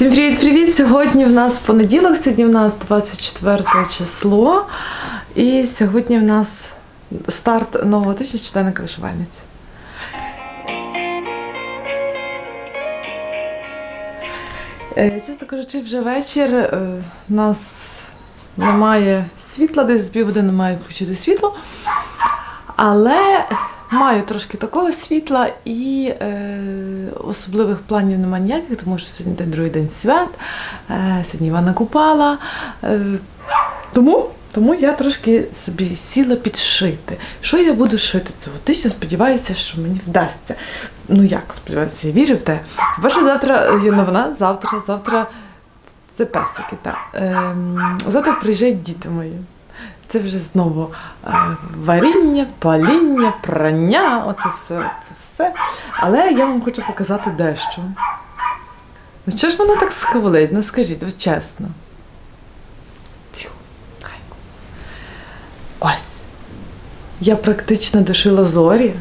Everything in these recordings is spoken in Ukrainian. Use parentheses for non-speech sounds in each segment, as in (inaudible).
Всім привіт-привіт! Сьогодні в нас понеділок, сьогодні в нас 24 число. І сьогодні в нас старт нового тижня щоденника вишивальниці. Е, Чесно кажучи, вже вечір. е, У нас немає світла, десь з півгодини маю включити світло. Але маю трошки такого світла і е, особливих планів немає ніяких, тому що сьогодні день другий день свят, е, сьогодні Івана Купала. Е, тому, тому я трошки собі сіла підшити. Що я буду шити цього тижня? Сподіваюся, що мені вдасться. Ну як сподіваюся, я вірю в те. Перше, завтра є новина, завтра, завтра це песики. Так. Ем, завтра приїжджають діти мої. Це вже знову е, варіння, паління, прання, оце все, це все. Але я вам хочу показати дещо. Ну що ж воно так сковалить? Ну скажіть, от чесно. Тихо. Ось. Я практично дошила зорі.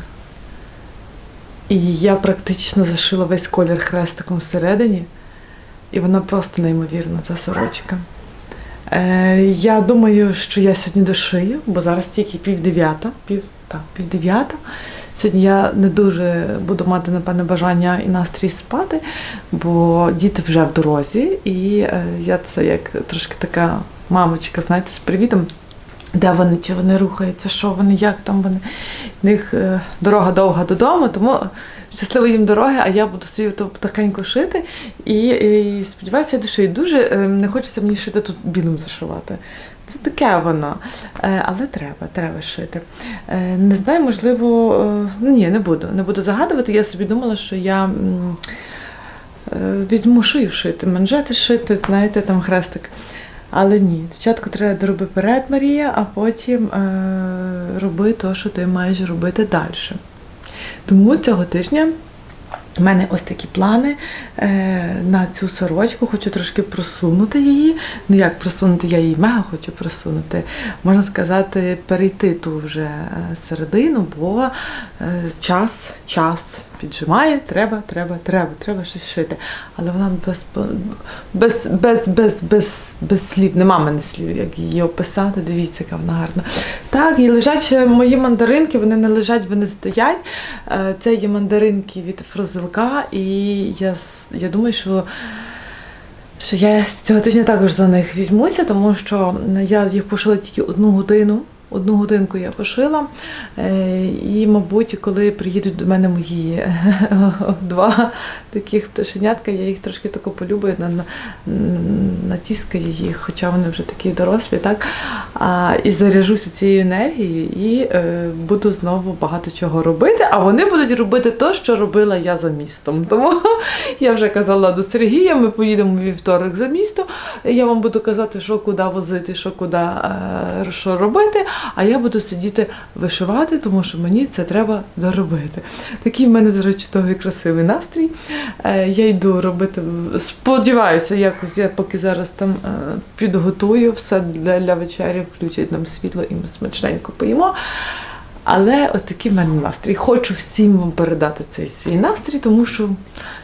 І я практично зашила весь колір хрестиком всередині. І вона просто неймовірна, ця сорочка. Е, я думаю, що я сьогодні дошию, бо зараз тільки пів дев'ята. Пів, так, пів. Сьогодні я не дуже буду мати, напевне, бажання і настрій спати, бо діти вже в дорозі, і е, я це як трошки така мамочка, знаєте, з привітом. Де вони, чи вони рухаються, що вони, як там вони. В них е, дорога довга додому, тому щасливо їм дороги, а я буду собі то тихенько шити. І, і сподіваюся, я душою. Дуже е, не хочеться мені шити тут білим зашивати. Це таке воно. Е, але треба, треба шити. Не знаю, можливо, ну ні, не буду. Не буду загадувати. Я собі думала, що я. Візьму шию шити, манжети шити, знаєте, там хрестик. Але ні, спочатку треба дороби перед Марія, а потім е, роби те, що ти маєш робити далі. Тому цього тижня в мене ось такі плани е, на цю сорочку. Хочу трошки просунути її. Ну як просунути, я її мега хочу просунути. Можна сказати, перейти ту вже е, середину, бо е, час, час піджимає, треба, треба, треба, треба щось шити. Але вона без, без, без, без, без, без слів, нема мене слів, як її описати. Дивіться, яка вона гарна. Так, і лежать мої мандаринки, вони не лежать, вони стоять. Е, Це є мандаринки від фрозилка, і я, я думаю, що. Що я з цього тижня також за них візьмуся, тому що я їх пошила тільки одну годину. Одну годинку я пошила. Е, І, мабуть, коли приїдуть до мене мої (laughs) два таких пташенятка, я їх трошки тако полюбую, на, на, натіскаю їх, хоча вони вже такі дорослі, так? А, і заряжуся цією енергією і е, буду знову багато чого робити. А вони будуть робити те, що робила я за містом. Тому (laughs) я вже казала до Сергія, ми поїдемо вівторок за місто. Я вам буду казати, що куди возити, що куди е, що робити. А я буду сидіти вишивати, тому що мені це треба доробити. Такий в мене зараз чудовий красивий настрій. Е, я йду робити. Сподіваюся, якось я поки зараз там е, підготую все для, вечері, включать нам світло і ми смачненько поїмо. Але от в мене настрій. Хочу всім вам передати цей свій настрій, тому що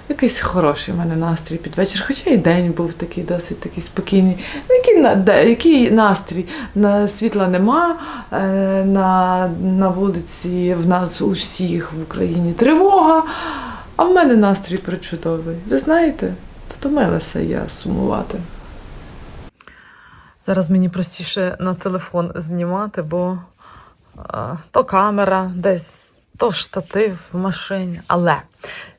якийсь хороший в мене настрій під вечір. Хоча і день був такий досить такий спокійний. Ну, який, який настрій? На світла нема, е, на, на вулиці в нас усіх в Україні тривога. А в мене настрій причудовий. Ви знаєте, втомилася я сумувати. Зараз мені простіше на телефон знімати, бо то камера десь, то штатив в машині. Але,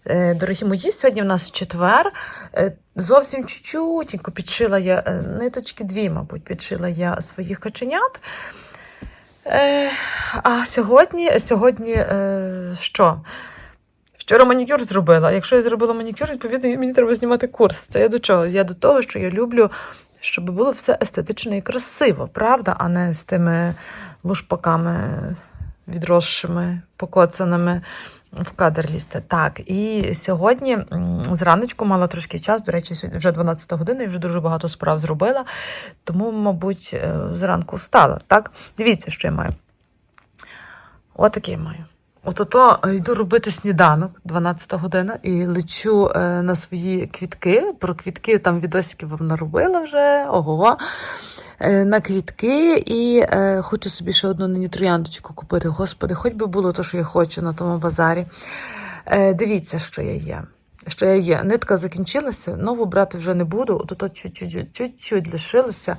е, дорогі мої, сьогодні в нас четвер. Е, Зовсім чуть-чутенько підшила я е, ниточки, дві, мабуть, підшила я своїх каченят. А сьогодні, сьогодні що? Вчора манікюр зробила. Якщо я зробила манікюр, відповідно, мені треба знімати курс. Це я до чого? Я до того, що я люблю, щоб було все естетично і красиво, правда, а не з тими лушпаками відросшими, покоцаними в кадр лізти. Так, і сьогодні зраночку мала трошки час. До речі, сьогодні вже 12 година і вже дуже багато справ зробила. Тому, мабуть, е, зранку встала. Так, дивіться, що я маю. Отакий маю. От-ото йду робити сніданок, 12 година, і лечу е, на свої квітки. Про квітки там відосики вам наробила вже. Ого. Е, на квітки і е, хочу собі ще одну нині трояндочку купити. Господи, хоч би було те, що я хочу на тому базарі. Е, дивіться, що я є. Що я є. Нитка закінчилася, нову брати вже не буду. То чуть-чуть, лишилося.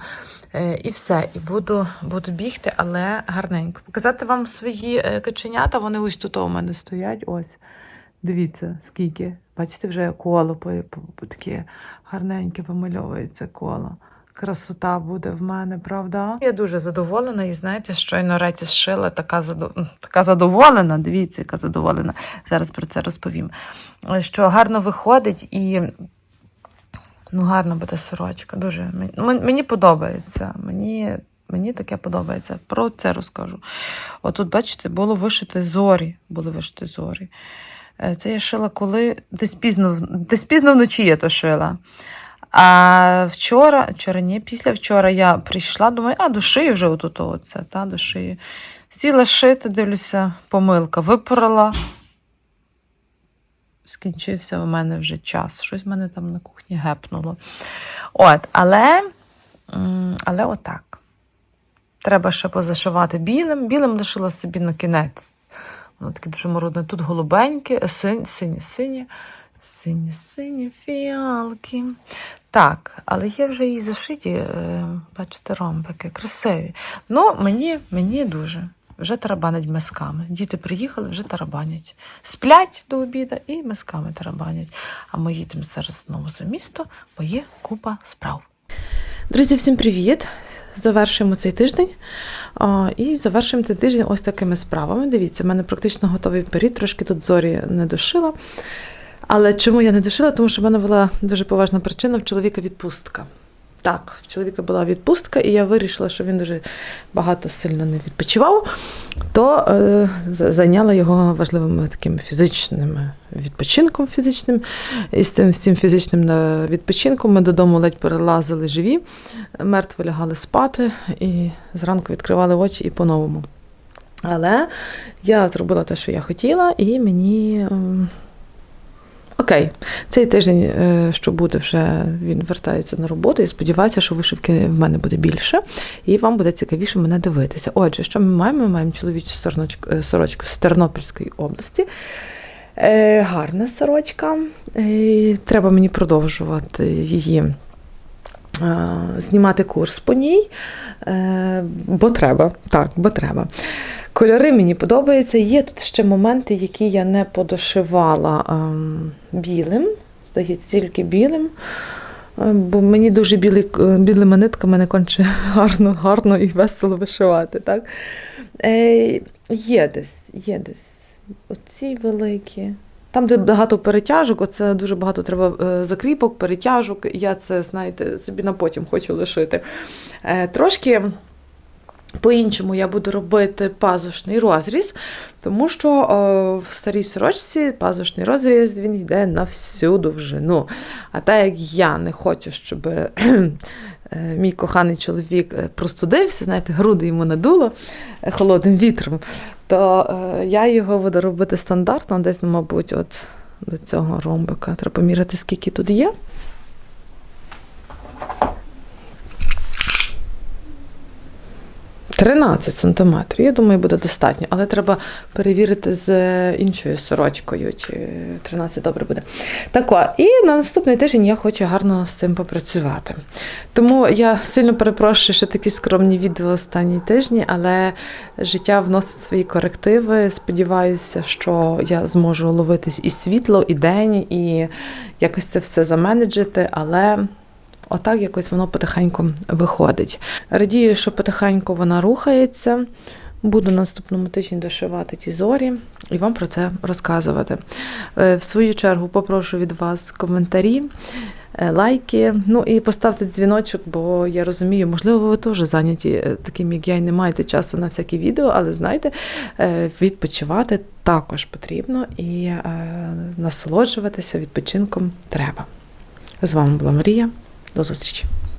Е, і все. І буду, буду бігти, але гарненько. Показати вам свої е, каченята, вони ось тут у мене стоять. Ось. Дивіться, скільки. Бачите, вже коло таке гарненьке вимальовується коло. Красота буде в мене, правда? Я дуже задоволена, і знаєте, щойно Реті зшила така, задов... така задоволена. Дивіться, яка задоволена. Зараз про це розповім. Що гарно виходить і ну, гарна буде сорочка. Дуже мені подобається. Мені, мені таке подобається. Про це розкажу. Отут, бачите, було вишити зорі. Були вишити зорі. Е, Це я шила коли десь пізно, десь пізно вночі я то шила. А вчора, вчора ні, після вчора я прийшла, думаю, а до вже отут оце, та, до шиї. Сіла шити, дивлюся, помилка випорола. Скінчився в мене вже час. Щось в мене там на кухні гепнуло. От, але, але отак. Треба ще позашивати білим. Білим лишила собі на кінець. Воно таке дуже мородне. Тут голубеньке, синь, сині, сині, сині, сині фіалки. Так, але є вже і зашиті, е, бачите, ромбики, красиві. Ну, мені, мені дуже. Вже тарабанять мисками. Діти приїхали, вже тарабанять. Сплять до обіду і мисками тарабанять. А ми їдемо зараз знову за місто, бо є купа справ. Друзі, всім привіт! Завершуємо цей тиждень. А, і завершуємо цей тиждень ось такими справами. Дивіться, в мене практично готовий період, трошки тут зорі не дошила. Але чому я не дошила? Тому що в мене була дуже поважна причина в чоловіка відпустка. Так, в чоловіка була відпустка, і я вирішила, що він дуже багато сильно не відпочивав, то е, зайняла його важливим таким фізичним відпочинком фізичним. І з тим всім фізичним е, відпочинком ми додому ледь перелазили живі, мертво лягали спати і зранку відкривали очі і по-новому. Але я зробила те, що я хотіла, і мені. ем, Окей, цей тиждень, е, що буде, вже він вертається на роботу і сподіваюся, що вишивки в мене буде більше, і вам буде цікавіше мене дивитися. Отже, що ми маємо? Ми маємо чоловічу сорочку, е, сорочку з Тернопільської області. Е, гарна сорочка. Треба мені продовжувати її. Е, Знімати курс по ній, е, бо треба. Так, бо треба. Кольори мені подобаються. Є тут ще моменти, які я не подошивала ем, білим. Здається, тільки білим. Е, Бо мені дуже білі, білими нитками не конче (laughs) гарно, гарно і весело вишивати. Так? Е, є десь, є десь. Оці великі. Там, де багато перетяжок, оце дуже багато треба е, закріпок, перетяжок. Я це, знаєте, собі на потім хочу лишити. Е, трошки по-іншому я буду робити пазушний розріз, тому що о, в старій сорочці пазушний розріз він йде на всю довжину. А так як я не хочу, щоб е, мій коханий чоловік е, простудився, знаєте, груди йому надуло е, холодним вітром, то е, я його буду робити стандартно, десь, ну, мабуть, от до цього ромбика. Треба поміряти, скільки тут є. Тринадцять сантиметрів. Я думаю, буде достатньо, але треба перевірити з іншою сорочкою, чи 13 добре буде. Так, о, і на наступний тиждень я хочу гарно з цим попрацювати. Тому я сильно перепрошую, що такі скромні відео останні тижні, але життя вносить свої корективи. Сподіваюся, що я зможу ловитись і світло, і день, і якось це все заменеджити, але. Отак якось воно потихеньку виходить. Радію, що потихеньку вона рухається. Буду наступному тижні дошивати ті зорі і вам про це розказувати. Е, В свою чергу попрошу від вас коментарі, е, лайки. Ну і поставте дзвіночок, бо я розумію, можливо, ви теж зайняті е, таким, як я, і не маєте часу на всякі відео, але знаєте, відпочивати також потрібно і насолоджуватися відпочинком треба. З вами була Марія. До зустрічі!